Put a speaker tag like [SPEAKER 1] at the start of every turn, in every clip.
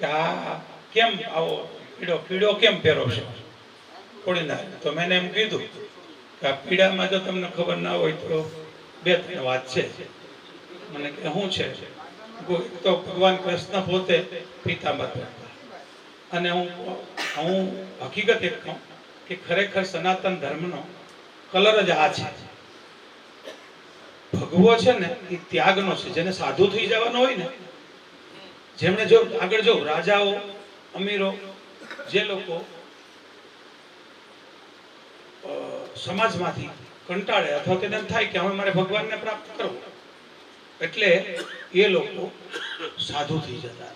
[SPEAKER 1] આ કેમ આવો પીળો પીળો કેમ પહેરો થોડી ના, તો મેં એમ કીધું કે આ પીડામાં જો તમને ખબર ના હોય તો બે, ત્રણ વાત છે. મને કે શું છે? તો ભગવાન કૃષ્ણ પોતે પિતામાં પહેરતા અને હું હું હકીકત એક કહું કે ખરેખર સનાતન ધર્મનો કલર જ આ છે. ભગવો છે ને એ ત્યાગનો છે. જેને સાધુ થઈ જવાનો હોય ને જેમણે જો આગળ જો રાજાઓ, અમીરો, જે લોકો સમાજમાંથી કંટાળે અથવા એમ થાય કે હવે મારે ભગવાનને પ્રાપ્ત કરવું. એટલે એ લોકો સાધુ થઈ જતા.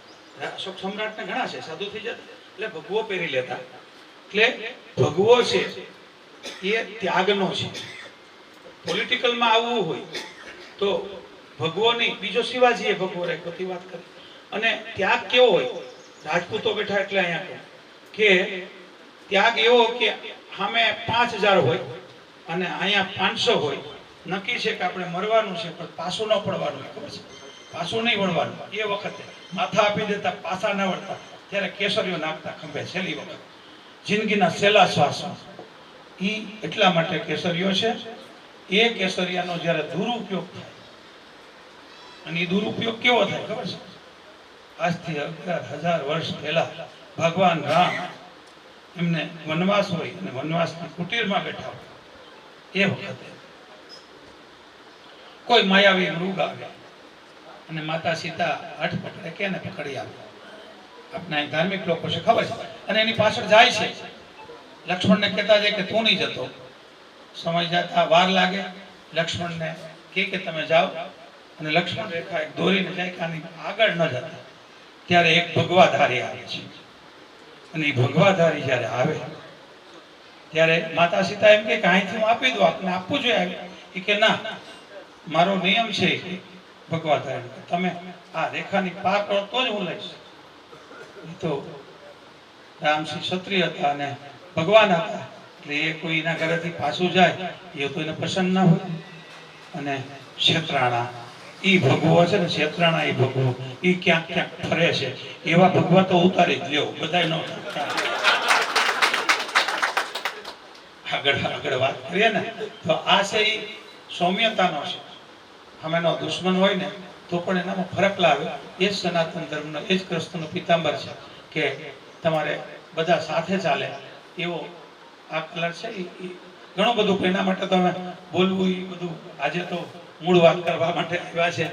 [SPEAKER 1] અશોક સમ્રાટને ઘણા છે, સાધુ થઈ જતા. એટલે ભગવો પહેરી લેતા. એટલે ભગવો છે, એ ત્યાગનો છે. પોલિટિકલમાં આવવું હોય તો ભગવો નહીં બીજો શિવાજીએ ભગવો રાખ્યો, તે વાત કરી. અને ત્યાગ કેવો હોય? રાજપૂતો બેઠા એટલે અહીંયા કે ત્યાગ એવો કે સામે પાંચ હજાર હોય અને અહીંયા પાંચસો હોય. નક્કી છે કે આપણે મરવાનું છે, પણ પાછું ન પડવાનું ખબર છે? પાછું નહીં વળવાનું. એ વખતે માથા આપી દેતા, પાછા ન વળતા. ત્યારે કેસરીઓ નાખતા ખંભે છેલ્લી વખત. જિંદગીના છેલ્લા શ્વાસમાં. એ એટલા માટે કેસરીઓ છે, એ કેસરિયાનો જ્યારે દુરુપયોગ થાય, અને એ દુરુપયોગ કેવો થાય, ખબર છે? આજથી અગિયાર હજાર વર્ષ પહેલા ભગવાન રામ એમને વનવાસ હોય અને વનવાસની કુટીરમાં બેઠા હોય. એ વખતે કોઈ માયાવી મૃગ આવે અને માતા સીતા હઠ કે એને પકડી આવે. આપણા ધાર્મિક લોકો છે, ખબર છે? અને એની પાછળ જાય છે. લક્ષ્મણને કહેતા જાય કે તું નહીં જતો. સમય જતા વાર લાગે. લક્ષ્મણને કે તમે જાઓ. અને લક્ષ્મણ રેખા એક દોરીને જાય કે આની આગળ ન જતા. ત્યારે એક ભગવાધારી આવે છે. અને એ ભગવાધારી જ્યારે આવે, ત્યારે માતા સીતા એમ કે અહીંથી હું આપી દઉં, આપને આપવું જોઈએ. એ કે, ના, મારો નિયમ છે ભગવાધારી તમે આ રેખાની પાર કરો તો જ હું લઈશ. એ તો રામસિંહ ક્ષત્રિય હતા અને ભગવાન હતા, એટલે એ કોઈ એના ઘરેથી પાછું જાય, એ તો એને પસંદ ના હોય. અને ક્ષેત્રાણા ઈ ભગવો છે ને છેતરાણા ઈ ભગવો. ઈ ક્યાંક ક્યાંક ફરે છે. એવા ભગવા તો ઉતારી જ લ્યો. બધા નો આગળ આગળ વાત કરીએ ને, તો આ છે ઈ સૌમ્યતાનો છે. સામેનો દુશ્મન હોય ને, તો પણ એનામાં ફરક લાવે એ જ સનાતન ધર્મનો, એ જ કૃષ્ણનો પિતાંબર છે કે તમારે બધા સાથે ચાલે. એવો આ કલર છે ઘણું બધું એના માટે તમે બોલવું એ બધું આજે તો મૂળ વાત કરવા માટે આવ્યા છે.